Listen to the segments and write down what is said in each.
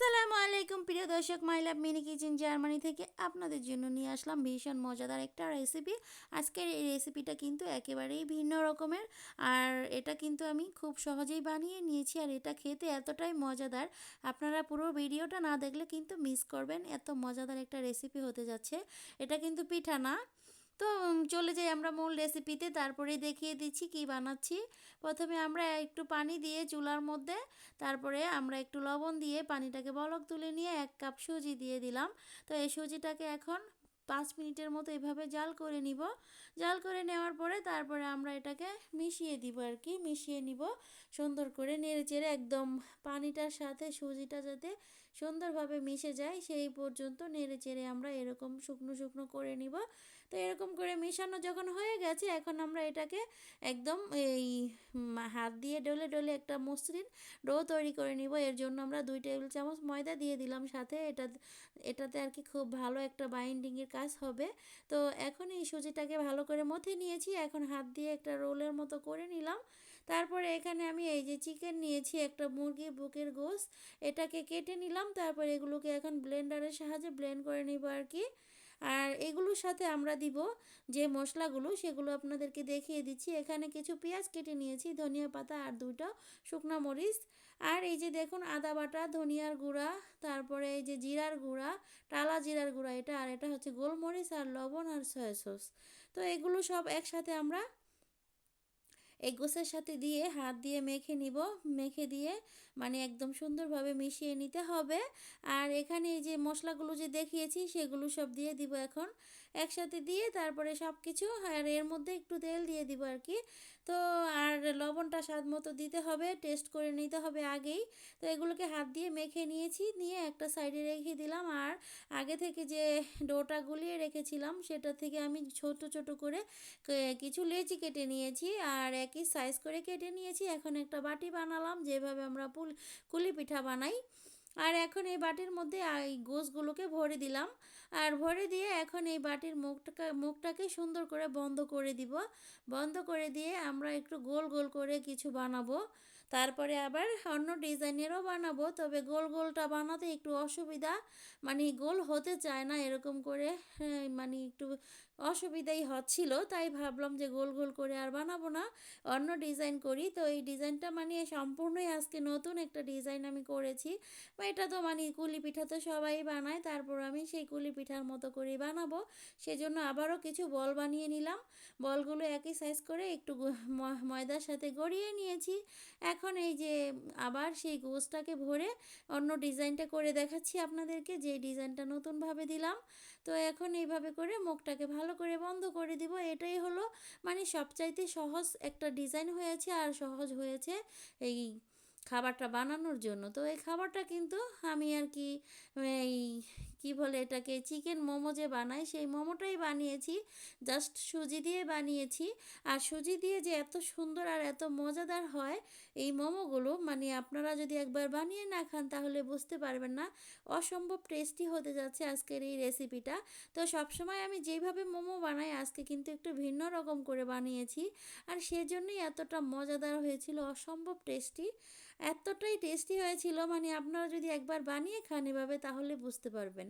আসসালামু আলাইকুম, প্রিয় দর্শক, my love mini kitchen Germany থেকে আপনাদের জন্য নিয়ে আসলাম ভীষণ মজাদার একটা রেসিপি আজকের এই রেসিপিটা কিন্তু একেবারেই ভিন্ন রকমের, আর এটা কিন্তু আমি খুব সহজেই বানিয়ে নিয়েছি, আর এটা খেতে এতটাই মজাদার। আপনারা পুরো ভিডিওটা না দেখলে কিন্তু মিস করবেন, এত মজাদার একটা রেসিপি হতে যাচ্ছে। এটা কিন্তু পিঠা না। তো চলে যাই আমরা মূল রেসিপিতে তারপরে দেখিয়ে দিচ্ছি কি বানাচ্ছি। প্রথমে আমরা একটু পানি দিয়ে চুলার মধ্যে, তারপরে আমরা একটু লবণ দিয়ে পানিটাকে বলক তুলে নিয়ে এক কাপ সুজি দিয়ে দিলাম। তো, এই সুজিটাকে এখন পাঁচ মিনিটের মতো এভাবে জাল করে নিব। জাল করে নেওয়ার পরে তারপরে আমরা এটাকে মিশিয়ে দিব আর কি। মিশিয়ে নিব। সুন্দর করে নেড়ে চেড়ে একদম পানিটার সাথে সুজিটা যাতে সুন্দরভাবে মিশে যায়, সেই পর্যন্ত নেড়ে চেড়ে আমরা এরকম শুকনো শুকনো করে নিব। তো এরকম করে মিশানো যখন হয়ে গেছে, এখন আমরা এটাকে একদম এই হাত দিয়ে ডলে ডলে একটা মসৃণ ডো তৈরি করে নিব। এর জন্য আমরা দুই টেবিল চামচ ময়দা দিয়ে দিলাম সাথে। এটা, এটাতে আর কি খুব ভালো একটা বাইন্ডিংয়ের কাজ হবে। তো এখন এই সুজিটাকে ভালো করে মথে নিয়েছি। এখন হাত দিয়ে একটা রোলের মতো করে নিলাম। তারপরে এখানে আমি এই যে চিকেন নিয়েছি একটা মুরগির বুকের গোস এটাকে কেটে নিলাম, তারপর এগুলোকে এখন ব্লেন্ডারের সাহায্যে ব্লেন্ড করে নিব আর কি। আর এগুলোর সাথে আমরা দিব যে মশলাগুলো, সেগুলো আপনাদেরকে দেখিয়ে দিচ্ছি। এখানে কিছু পেঁয়াজ কেটে নিয়েছি, ধনিয়া পাতা আর দুটো শুকনো মরিচ। আর এই যে দেখুন, আদা বাটা, ধনিয়ার গুঁড়া, তারপরে এই যে জিরার গুঁড়া, টালা জিরার গুঁড়া, এটা আর এটা হচ্ছে গোলমরিচ আর লবণ আর সয়া সস। তো এগুলো সব একসাথে আমরা এই গোসের সাথে দিয়ে হাত দিয়ে মেখে নিব। মেখে দিয়ে মানে একদম সুন্দরভাবে মিশিয়ে নিতে হবে। আর এখানে এই যে মশলাগুলো যে দেখিয়েছি, সেগুলো সব দিয়ে দিব এখন। একসাথে দিয়ে তারপরে সব কিছু আর এর মধ্যে একটু তেল দিয়ে দিব আর কি। তো আর লবণটা স্বাদ মতো দিতে হবে, টেস্ট করে নিতে হবে আগেই। তো এগুলোকে হাত দিয়ে মেখে নিয়েছি, নিয়ে একটা সাইডে রেখে দিলাম। আর আগে থেকে যে ডোটা গুলিয়ে রেখেছিলাম, সেটা থেকে আমি ছোট ছোট করে কিছু লেচি কেটে নিয়েছি। আর একই সাইজ করে কেটে নিয়েছি। এখন একটা বাটি বানালাম, যেভাবে আমরা পুল, কুলি পিঠা বানাই। আর এখন এই বাটির মধ্যে এই গোসগুলোকে ভরে দিলাম। আর ভরে দিয়ে এখন এই বাটির মুখটাকে মুখটাকে সুন্দর করে বন্ধ করে দিব। বন্ধ করে দিয়ে আমরা একটু গোল গোল করে কিছু বানাবো। তারপরে আবার অন্য ডিজাইনেরও বানাবো। তবে গোল গোলটা বানাতে একটু অসুবিধা মানে গোল হতে চায় না এরকম করে হ্যাঁ, মানে একটু অসুবিধাই হচ্ছিল তাই ভাবলাম যে গোল গোল করে আর বানাবো না অন্য ডিজাইন করি। তো এই ডিজাইনটা মানে সম্পূর্ণই আজকে নতুন একটা ডিজাইন আমি করেছি। বা এটা তো মানে কুলি পিঠা তো সবাই বানায় তারপর আমি সেই কুলি পিঠার মতো করেই বানাবো। সেজন্য আবারও কিছু বল বানিয়ে নিলাম। বলগুলো একই সাইজ করে একটু ময়দার সাথে গড়িয়ে নিয়েছি। এখন এই যে আবার সেই গোসটাকে ভরে অন্য ডিজাইনটা করে দেখাচ্ছি আপনাদেরকে, যে ডিজাইনটা নতুনভাবে দিলাম। তো এখন এইভাবে করে মুখটাকে ভালো করে বন্ধ করে দিব। এটাই হলো মানে সবচাইতে সহজ একটা ডিজাইন হয়েছে আর সহজ হয়েছে এই খাবারটা বানানোর জন্য। তো এই খাবারটা কিন্তু আমি আর কি, এই কি বলে এটাকে? চিকেন মোমো যে বানাই সেই মোমোটাই বানিয়েছি। জাস্ট সুজি দিয়ে বানিয়েছি। আর সুজি দিয়ে যে এত সুন্দর আর এত মজাদার হয় এই মোমোগুলো মানে আপনারা যদি একবার বানিয়ে না খান, তাহলে বুঝতে পারবেন না। অসম্ভব টেস্টি হতে যাচ্ছে আজকের এই রেসিপিটা। তো সবসময় আমি যেইভাবে মোমো বানাই, আজকে কিন্তু একটু ভিন্ন রকম করে বানিয়েছি। আর সেজন্যই এতটা মজাদার হয়েছিল, অসম্ভব টেস্টি। এতটাই টেস্টি হয়েছিল মানে আপনারা যদি একবার বানিয়ে খান এভাবে, তাহলে বুঝতে পারবেন।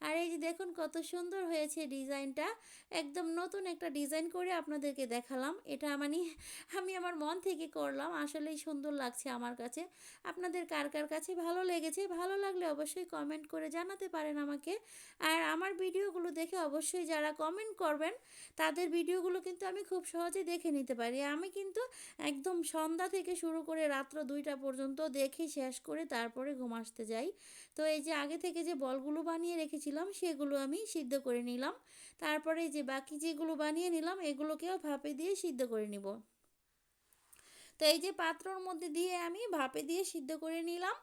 আর এই যে দেখুন কত সুন্দর হয়েছে ডিজাইনটা। একদম নতুন একটা ডিজাইন করে আপনাদেরকে দেখালাম। এটা মানে আমি আমার মন থেকে করলাম, আসলেই সুন্দর লাগছে আমার কাছে। আপনাদের কার কার কাছে ভালো লেগেছে, ভালো লাগলে অবশ্যই কমেন্ট করে জানাতে পারেন আমাকে। আর আমার ভিডিওগুলো দেখে অবশ্যই যারা কমেন্ট করবেন, তাদের ভিডিওগুলো কিন্তু আমি খুব সহজে দেখে নিতে পারি। আমি কিন্তু একদম সন্ধ্যা থেকে শুরু করে রাত্র দুইটা পর্যন্ত দেখে শেষ করে তারপরে ঘুম আসতে যাই। তো এই যে আগে থেকে যে বলগুলো বানিয়ে রেখেছিলাম সেগুলো আমি সিদ্ধ করে নিলাম। তারপরে যে বাকি যেগুলো বানিয়ে নিলাম, এগুলোকেও ভাপে দিয়ে সিদ্ধ করে নিব। তো এই যে পাত্রর মধ্যে দিয়ে আমি ভাপে দিয়ে সিদ্ধ করে নিলাম।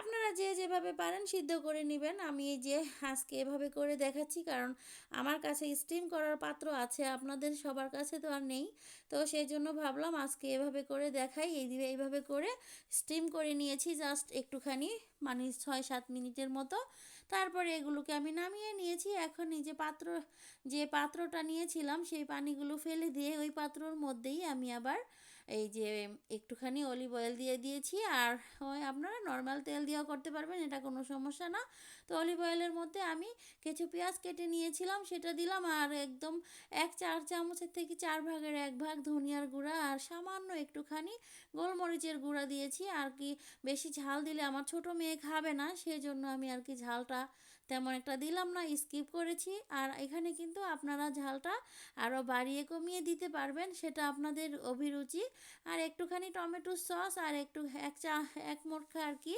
আপনারা যে যেভাবে পারেন সিদ্ধ করে নেবেন। আমি এই যে আজকে এভাবে করে দেখাচ্ছি, কারণ আমার কাছে স্টিম করার পাত্র আছে, আপনাদের সবার কাছে তো আর নেই। তো সেই জন্য ভাবলাম আজকে এভাবে করে দেখাই, এই এইভাবে করে স্টিম করে নিয়েছি জাস্ট একটুখানি মানে ছয় সাত মিনিটের মতো। তারপরে এগুলোকে আমি নামিয়ে নিয়েছি। এখন এই যে পাত্র, যে পাত্রটা নিয়েছিলাম, সেই পানিগুলো ফেলে দিয়ে ওই পাত্রর মধ্যেই আমি আবার এই যে একটুখানি অলিভ অয়েল দিয়ে দিয়েছি। আর ওই আপনারা নর্মাল তেল দিয়েও করতে পারবেন, এটা কোনো সমস্যা না। তো অলিভ অয়েলের মধ্যে আমি কিছু পেঁয়াজ কেটে নিয়েছিলাম, সেটা দিলাম। আর একদম এক চার চামচের থেকে চার ভাগের এক ভাগ ধনিয়ার গুঁড়া আর সামান্য একটুখানি গোলমরিচের গুঁড়া দিয়েছি। আর কি বেশি ঝাল দিলে আমার ছোট মেয়ে খাবে না সেই জন্য আমি আর কি ঝালটা তেমন একটা দিলাম না স্কিপ করেছি। আর এখানে কিন্তু আপনারা ঝালটা আরও বাড়িয়ে কমিয়ে দিতে পারবেন, সেটা আপনাদের অভিরুচি। আর একটুখানি টমেটো সস আর একটু এক চা, এক মোটখা আর কি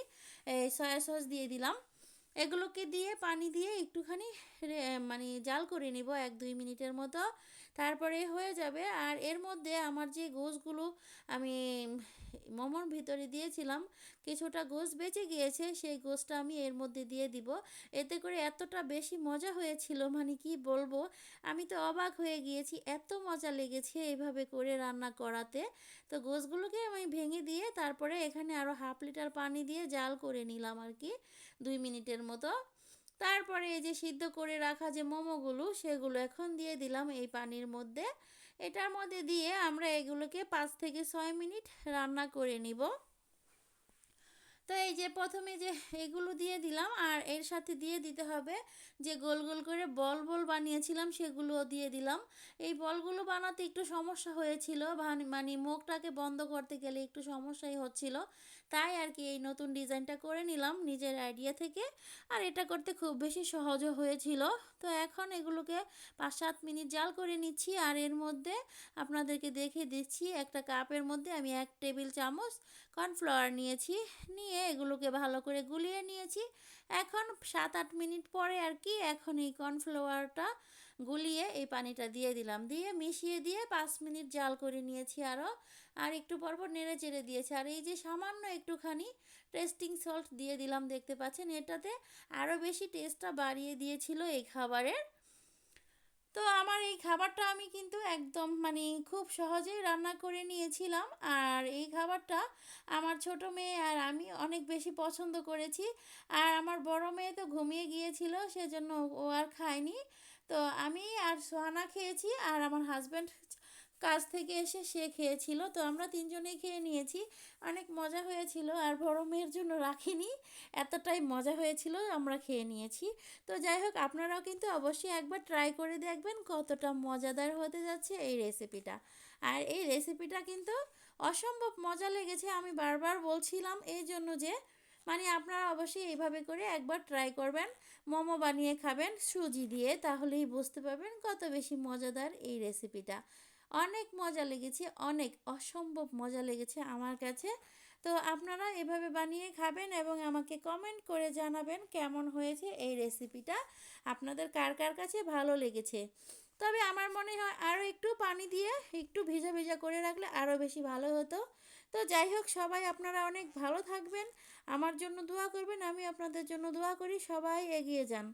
সয়া সস দিয়ে দিলাম। এগুলোকে দিয়ে, পানি দিয়ে একটুখানি মানে জাল করে নিব, এক দুই মিনিটের মতো। তারপরে হয়ে যাবে। আর এর মধ্যে আমার যে গোসগুলো আমি মোমোর ভিতরে দিয়েছিলাম, কিছুটা গোস বেঁচে গিয়েছে, সেই গোসটা আমি এর মধ্যে দিয়ে দিব। এতে করে এতটা বেশি মজা হয়েছিল মানে কি বলব? আমি তো অবাক হয়ে গিয়েছি, এত মজা লেগেছে এইভাবে করে রান্না করাতে। তো গোসগুলোকে আমি ভেঙে দিয়ে তারপরে এখানে আরও হাফ লিটার পানি দিয়ে জাল করে নিলাম আর কি, দুই মিনিটের মতো। তারপরে এই যে সিদ্ধ করে রাখা যে মোমোগুলো, সেগুলো এখন দিয়ে দিলাম এই পানির মধ্যে। এটার মধ্যে দিয়ে আমরা এগুলোকে পাঁচ থেকে ছয় মিনিট রান্না করে নিব। তো এই যে প্রথমে যে এগুলো দিয়ে দিলাম, আর এর সাথে দিয়ে দিতে হবে যে গোল গোল করে বল বল বানিয়েছিলাম, সেগুলোও দিয়ে দিলাম। এই বলগুলো বানাতে একটু সমস্যা হয়েছিল মানে মুখটাকে বন্ধ করতে গেলে একটু সমস্যাই হচ্ছিল। তাই আর কি এই নতুন ডিজাইনটা করে নিলাম নিজের আইডিয়া থেকে। আর এটা করতে খুব বেশি সহজও হয়েছিল। তো এখন এগুলোকে পাঁচ সাত মিনিট জাল করে নিচ্ছি আর এর মধ্যে আপনাদেরকে দেখে দিচ্ছি। একটা কাপের মধ্যে আমি এক টেবিল চামচ কর্নফ্লাওয়ার নিয়েছি, নিয়ে এগুলোকে ভালো করে গুলিয়ে নিয়েছি। এখন সাত আট মিনিট পরে আর কি এখন এই কর্নফ্লাওয়ারটা গুলিয়ে এই পানিটা দিয়ে দিলাম। দিয়ে মিশিয়ে দিয়ে পাঁচ মিনিট জাল করে নিয়েছি আরও। আর একটু পরপর নেড়ে চেড়ে দিয়েছি। আর এই যে সামান্য একটুখানি টেস্টিং সল্ট দিয়ে দিলাম দেখতে পাচ্ছেন। এটাতে আরও বেশি টেস্টটা বাড়িয়ে দিয়েছিল এই খাবারের। তো আমার এই খাবারটা আমি কিন্তু একদম মানে খুব সহজেই রান্না করে নিয়েছিলাম। আর এই খাবারটা আমার ছোট মেয়ে আর আমি অনেক বেশি পছন্দ করেছি। আর আমার বড় মেয়ে তো ঘুমিয়ে গিয়েছিল, সেজন্য ও আর খায়নি। তো আমি আর সোহানা খেয়েছি আর আমার হাজব্যান্ড কাজ থেকে এসে সে খেয়েছিল। তো আমরা তিনজনেই খেয়ে নিয়েছি। অনেক মজা হয়েছিল আর বড় মেয়ের জন্য রাখিনি। এতটাই মজা হয়েছিল, আমরা খেয়ে নিয়েছি। তো যাই হোক, আপনারাও কিন্তু অবশ্যই একবার ট্রাই করে দেখবেন কতটা মজাদার হতে যাচ্ছে এই রেসিপিটা আর এই রেসিপিটা কিন্তু অসম্ভব মজা লেগেছে, আমি বারবার বলছিলাম এই জন্য যে মানে আপনারা অবশ্যই এইভাবে করে একবার ট্রাই করবেন, মোমো বানিয়ে খাবেন, সুজি দিয়ে, তাহলেই বুঝতে পারবেন কত বেশি মজাদার এই রেসিপিটা অনেক মজা লেগেছে, অনেক অসম্ভব মজা লেগেছে আমার কাছে। তো আপনারা এভাবে বানিয়ে খাবেন এবং আমাকে কমেন্ট করে জানাবেন কেমন হয়েছে এই রেসিপিটা আপনাদের কার কার কাছে ভালো লেগেছে। তবে আমার মনে হয় আরও একটু পানি দিয়ে একটু ভেজা ভেজা করে রাখলে আরও বেশি ভালো হতো। তো যাই হোক, সবাই আপনারা অনেক ভালো থাকবেন। আমার জন্য দোয়া করবেন, আমি আপনাদের জন্য দোয়া করি, সবাই এগিয়ে যান।